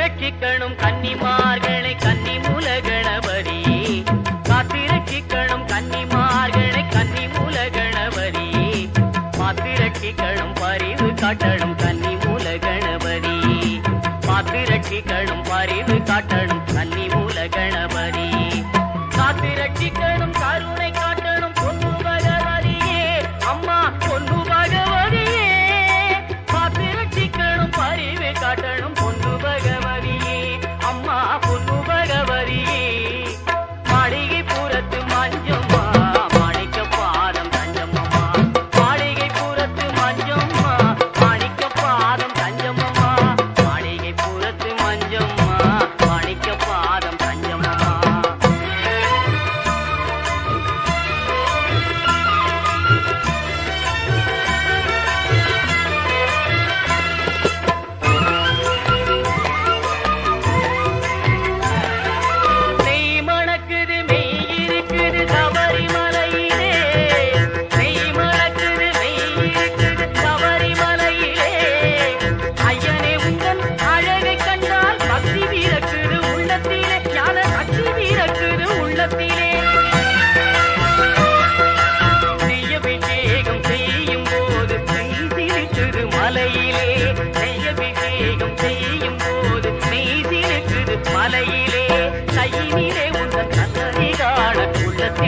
காத்திரட்சிக்கணும் கன்னிமார்களை கன்னி மூல கணபதி காத்திரட்சிக்கணும் கன்னிமார்களை கன்னி மூல கணபதி மாத்திரட்சிக்கணும் பரிவு காட்டணும் கன்னி மூல கணபதி மாத்திரட்சிக்கணும் பரிவு காட்டணும்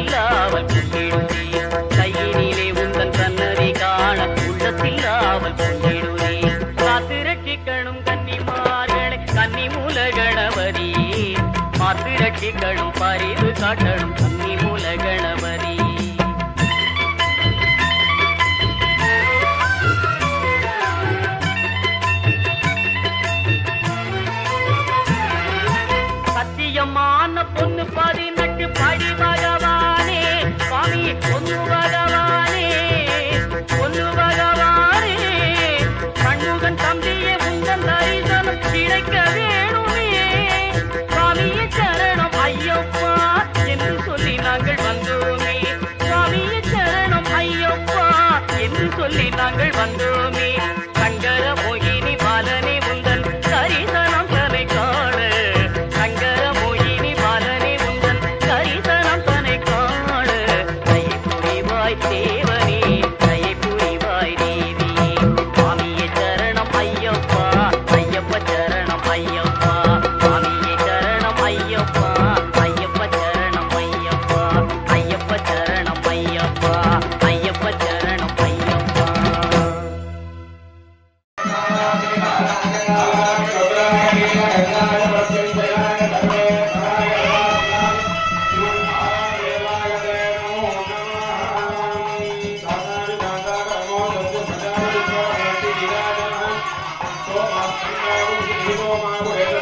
உள்ளத்தில் கையினிலே உங்கள் கண்ணறி காண உள்ளத்தில் ஆவல் கொண்டிருவே காத்திரட்டி கணும் கன்னிமார்களை கன்னி மூல கணபதி மாத்திரட்டி கணும் பறிவு காட்டணும் கன்னி சொல்லி நாங்கள் வந்துள்ளோமே சங்கர மோகினி பாலனே உந்தன் கரிசனம் தனை காண. சங்கர மோகினி பாலனே உந்தன் கரிசனம் தனை காண. கை புரிவாய்த்தே Oh, my God.